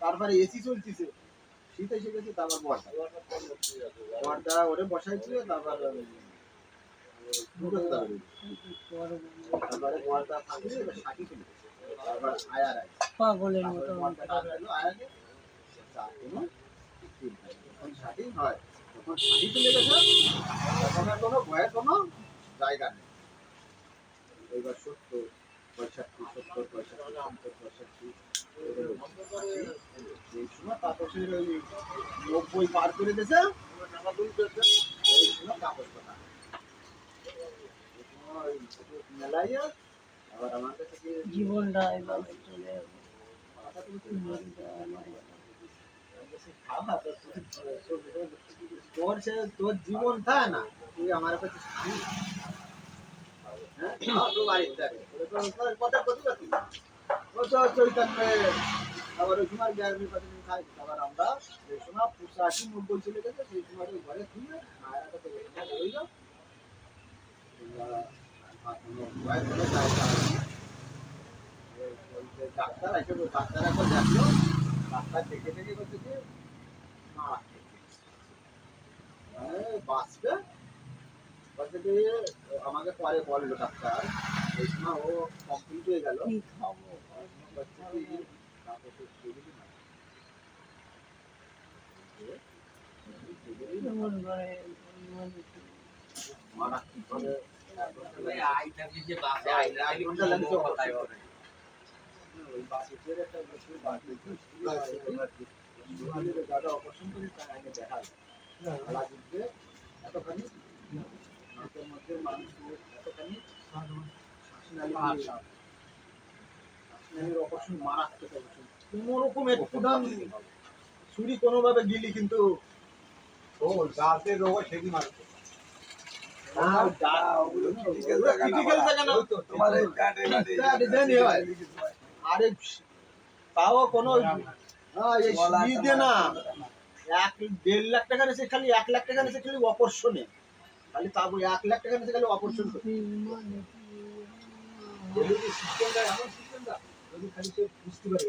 তারপরে এসি চলতেছে শীত এসে গেছে তারপর বর্ষা বর্ষা ওরে বসাইছিল তারপর পাগলের মতো। হয় তখন ষাটি চলে কোনো জায়গা নেই এবার সত্তর পঁয়ষট্টি সত্তর পঁয়ষট্টি সত্তর পঁয়ষট্টি এই সময় তাপসের নব্বই পার করে দিয়েছে। এই সময় তাপস কথা এই সময় মেলাইয়া আবার আমার কাছে কি জীবনটা এভাবে চলে যাবে। তোর সে তোর জীবন থাকে না তুই আমার কাছে শুনিস। হ্যাঁ তাও তো বাড়ির ধারে। ওরে তো তোর কথা প্রতিবাদী। ও তো চৈতন্যে আবার ওই সময় গ্যারান্টি কতদিন খাই আবার আমরা সেই সময় পঁচাশি নব্বই চলে গেছে সেই সময় ওই ঘরে খুলে আয়াটা তো ডাক্তার ওই ডাক্তার একবার দেখল ডাক্তার দেখে দেখে বলছে যে বাঁচবে বলছে যে আমাকে পরে বলল ডাক্তার সময় ও কমপ্লিট হয়ে গেল খাব বলছে কি, একটা এতখানি অপারেশন মারাত্মক অপারেশন। কোনো রকম একটু দাম ছুরি কোনোভাবে গিলি কিন্তু ও দাঁতের রোগ সেদিন মারছে আরে তাও কোনো হ্যাঁ, না এক দেড় লাখ টাকা নিয়েছে খালি এক লাখ টাকা নিয়েছে খালি অপারেশনে খালি তা বলে এক লাখ টাকা নিয়েছে খালি অপারেশন বুঝতে পারে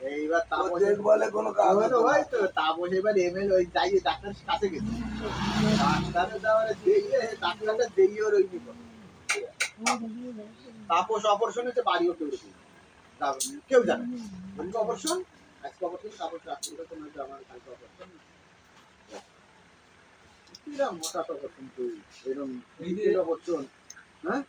এইবার তাপস দেখভালে কোনো কাজ তাহলে হতো তো তাপস এবার এমএল ওই যাই ডাক্তারের কাছে গেছে। ডাক্তারের দেওয়ারে দিয়ে ডাক্তারটা দিয়ে ওর ওই তাপস অপারেশন হচ্ছে বাড়িও কেউ দেখে না। তা- কেউ জানে না। অপারেশন আজকে অপারেশন তাপস রাত্রিটা তো আমার কালকে অপারেশন কিরম হঠাৎ অপারেশন তুই? এরকম এই যে- অপারেশন হ্যাঁ?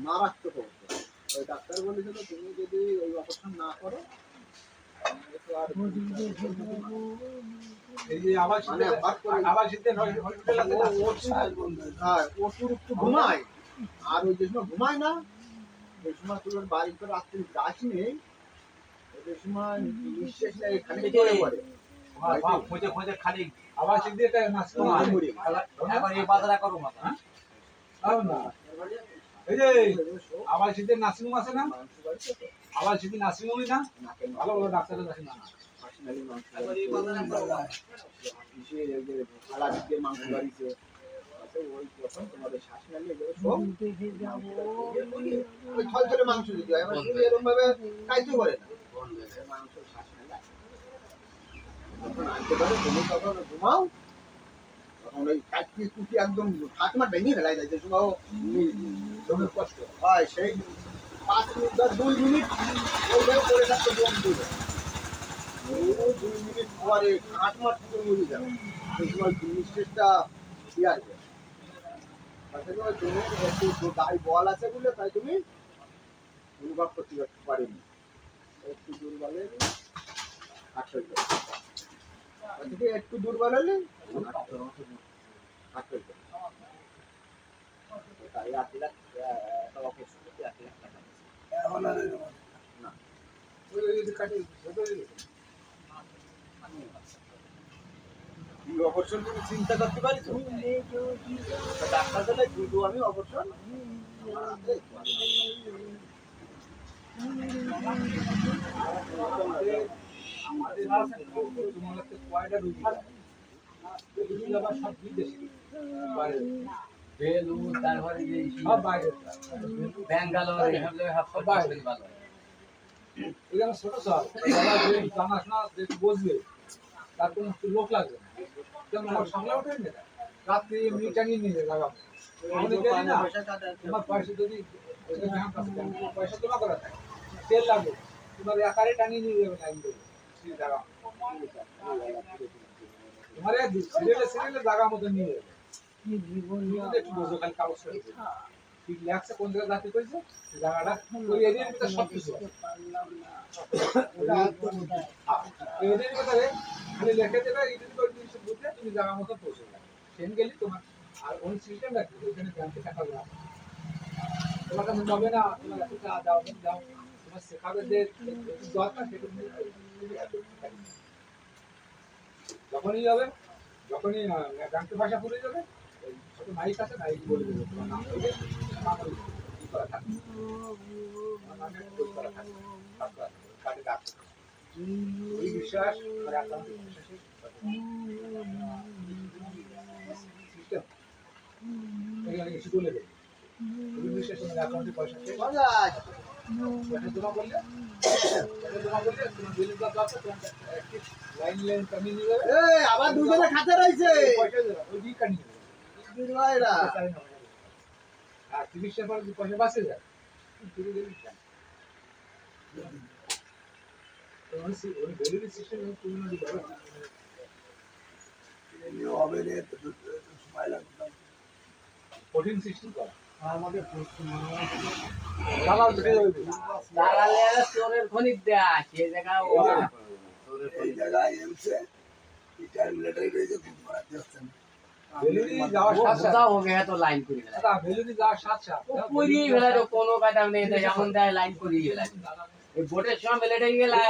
মারাত্মক অপারেশন ওই ডাক্তার বলেছিল তুমি যদি ওই অপারেশন না করো ঘুমায়। আর ওই যে সময় ঘুমায় না ওই সময় তুই ওর বাড়িতে রাত্রি যাস নেই। ওই সময় নিঃশ্বাস নেই খালি করে পড়ে। বাহ, বাহ, খোঁজে খোঁজে খালি আবার শীতে একটা নাচ এই বাজারা করো মাথা হ্যাঁ? না। এই যে আবার শীতে নার্সিং আছে না? আবার নার্সিং হোমই না ভালো ভালো ডাক্তারের কাছে না। মাংস যদি হয় এরকম ভাবে খাইতে পারে না। মাংস যখন আনতে পারে তুমি তখন ঘুমাও। তখন ওই কাটকি কুটি একদম ঠাকুমা ভেঙে ফেলাই যায় যে কষ্ট হয় সেই পাঁচ মিনিট বা দুই মিনিট ওইভাবে পড়ে থাকতে দিবে দুই মিনিট পরে ঠাকুমা থেকে মরে যাবে। সেই সময় নিঃশ্বাসটা ইয়ে আসবে গায়ে বল আছে বলে তাই তুমি অনুভব করতে পারিনি। একটু দুর্বল হলে আট হয়ে যাবে একটু দুর্বল হলে আট হয়ে যাবে তাই আট লাখ অপারেশন করতে আট লাখ টাকা না ওই ওই যে কাটে ওই ওই ওই। এই অপারেশন তুমি চিন্তা করতে পারিস ডাক্তার বলে দুটো আমি অপারেশন কয়টা? রুগী আবার সব বিদেশি যে সব বাইরে ব্যাঙ্গালোর এসব সব বাইরে। ভালো এখানে ছোট বসবে তার কোনো লোক লাগবে না আমার না রাত্রি এমনি টাঙিয়ে নিয়ে যায় না তোমার পয়সা যদি পয়সা জমা করা থাকে তেল লাগবে তোমার একারে টাঙিয়ে নিয়ে যাবে টাইম দেবে জায়গা মতো নিয়ে যাবে কি জীবন একটু বোঝো খালি কাগজ করে দিও। ঠিক লাগছে কোন জায়গাটা? ওই এরিয়ার ভিতরে সব কিছু হ্যাঁ, ওই এরিয়ার ভিতরে খালি লিখে দেবে করে তুমি জায়গা মতো পৌঁছে যাবে। সেন গেলে তোমার। আর ওই সিস্টেম রাখবে ওইখানে ব্যাংকে টাকা দেওয়া। হবে। তোমার কাছে যাবে না। তোমার কাছে চা দাও দাও তোমার শেখাবে যে দরকার যখনই যাবে যখনই ব্যাংকের ভাষা ভুলে যাবে মাইক আছে মাইক বলে দেবে তোমার নাম বলে করা কার্ডে ডাক এই বিশ্বাস আর সিস্টেম এখানে কিছু বলে দেবে বিশ্বাস তোমার অ্যাকাউন্টে পয়সা মজা পয়সা জমা করলে আবার দুজনে খাতে রয়েছে। পয়সা দেবে ওই কাটিয়ে আর চিকিৎসা পরে যে পয়সা বাঁচে যায়? কঠিন সিস্টেম করা আমাদের চোরের খনিক দেয়া জায়গা ও Delivery যাওয়ার সাথে সাথে- কোথাও হোক হ্যাঁ তো লাইন করি ফেলা ভোটের সময় মিলিটারি গেলে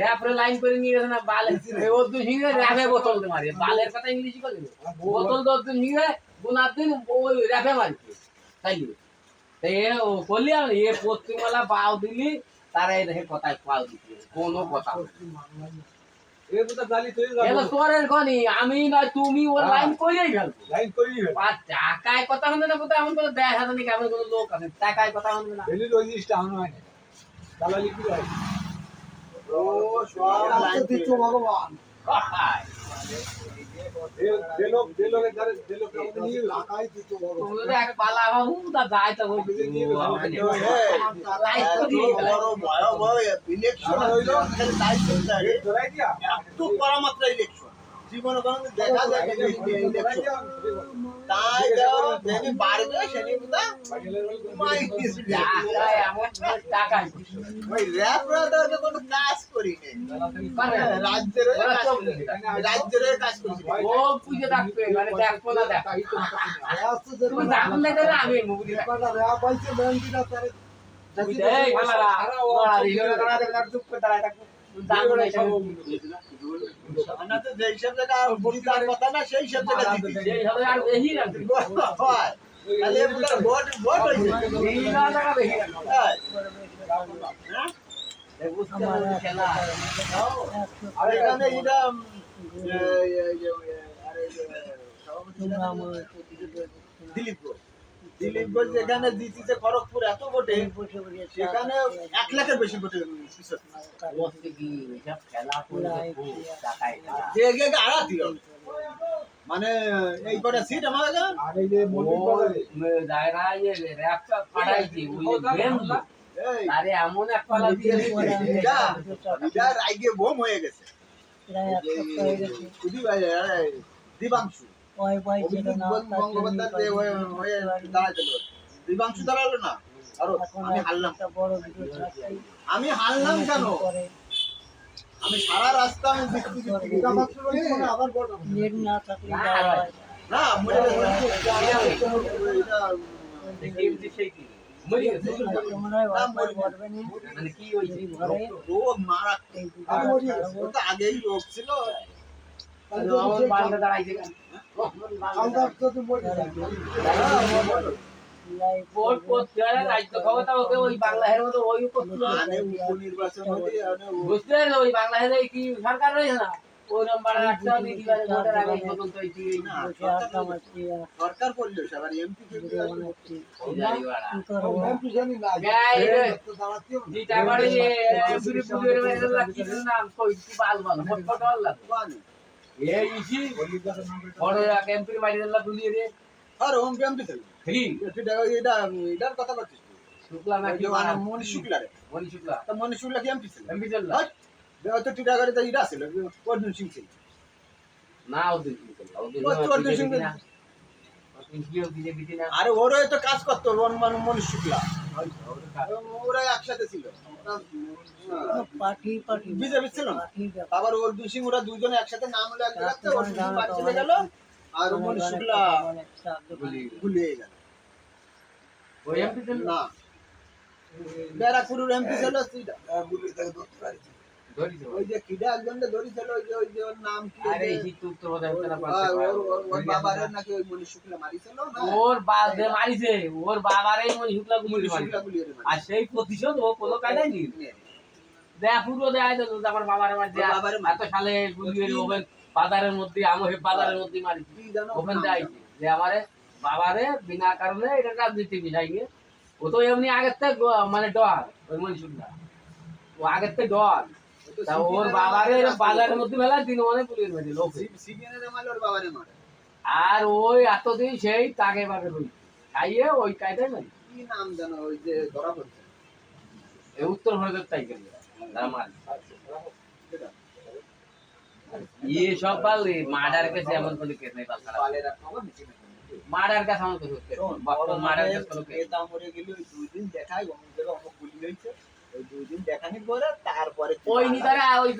র্যাপরে লাইন করে নিয়ে গেছে না বালে এই ওর র্যাপে বোতল মারে। বালের কথা ইংলিশে করে বোতল দশ দিন সিঙ্গে গুনার দিন ওই র্যাপে মারছে। তাই দিবে তো এ ও করলি আমি এ পশ্চিমবাংলা পাও দিলি তারা কথায় পাও দিচ্ছে কোনো কথা। আমি না তুমি ওর লাইন করিয়েই ফেলব লাইন করিয়ে দিবে। আর টাকায় কথা হবে না এমন কোনো হাতে নাকি এমন কোনো লোক আছে টাকায় কথা হবে না ওই জিনিসটা হয়নি। দালালি কি হয়? ও সব ভগবান জীবনে দেখা যায় কাজ করি নে দালালি রাজ্যের কাজ করি রাজ্যের হয়ে ও পুজো থাকবে মানে দেখব না দেখ দেখলে আমি মুভি আর হয় হ্যাঁ। এখানে এটা দিলীপ দিলীপ ঘোষ যেখানে জিতেছে খড়গপুর এত ভোটে সেখানে এক লাখের বেশি ভোটে আড়াতি মানে এই কটা সিট আমাদের? আর এই যে এমন এক পালা দিয়ে রাইগে বোম হয়ে গেছে। দিবাংশু। ওই পাই ছিল না বন্দ্যোপাধ্যায় দাঁড়াইছিল দিবাংশু দাঁড়াল না? আরও আমি হারলাম। আমি কেন? আমি সারা রাস্তা আমি আবার নেট না থাকলে না, মরে আগেই রোগ ছিল। দাঁড়াইছে কি সরকার রয়েছে না ওই নম্বর একটা দিদিবারে ভোটের আগে পর্যন্ত এই না, সরকার করল সবার এমপি ভিডিও বানাচ্ছি জানি বাড়া। গাই রে, যেটা বাড়ি, পুরি পুরি এর কি নাম, কই, কি বাল বাল, ফট ফট বাল। এই ইসি, বড় এক মাইরে দিলা দুলিয়ে রে। আর ওম এমপি ছিল ফ্রি, এটা এটা এটার কথা শুক্লা না ওই কি মানে মনীষ শুক্লা রে। মনি শুক্লা, তা মনীষ শুক্লা কি এমপি ছিল? এমপি চললা? হাট! দেওয়া তো তো ছিল। সিং ছিল। না, সিং আরে ওরও তো কাজ করতো ওর মানে মনীষ শুক্লা। ওরা একসাথে ছিল। পার্টি পার্টি বিজেপি ছিল না। আবার অর্জুন সিং ওরা দুজনে একসাথে নাম হলো এক জায়গাতে অর্জুন সিং বাড়ি চলে গেল। আর মনীষ শুক্লা ভুলিয়ে গেল। ওই এমপি চললা? না। ব্যারাকপুরের এমপি ছিল ওই। ওই যে কিডা একজন ধরেছিল ওই যে ওই যে ওর নাম কি আরে যে- এই শীত উত্তর বোধহয় উত্তরা আহ, পারতে ওর- ওর- ওর পারে। বাবারের নাকি ওই মনীষ শুক্লা মারিছিল না? ওর বাল মারিছে। ওর বাবারই মনি শুক্লা গুলি মনীষ মারিছে। শুক্লা গুলিয়ে আর সেই প্রতিশোধ ও কোনো কায়দায় নি দেয়া পুরো দেয় তো আমার বাবার মারছে। ওর এত সালে গুলিয়ে ওভেন বাজারের মধ্যে বাজারের মধ্যে দেয় যে আমারে বাবারে বিনা কারণে এটা রাজনীতি বিষয় নিয়ে ও তো এমনি আগের থেকে মানে ডর ওই মনীষুরটা ও আগের থেকে ডর তা ওর বাবারে বাজারের মধ্যে মেলা দিন মানে পুলিশ মেরে লোক ওর বাবারে মারে আর ওই এতদিন সেই তাকে বাগে হই খাইয়ে ওই কায়দায় মেরে কি নাম জানো ওই যে ধরা পড়ছে? এ উত্তর ভারতের তাই গেল তারা মারে ইয়ে সব পাল মার্ডার কেসে এমন কোনো কেস নেই পাল মার্ডার কেস আমার কোনো কেস মার্ডার কেস কোনো কেস এটা মরে গেল দুই দিন দেখাই অমুক জায়গা অমুক গুলি হয়েছে। ওই দুই দিন দেখানি পরে তারপরে ওই নিতারে ওই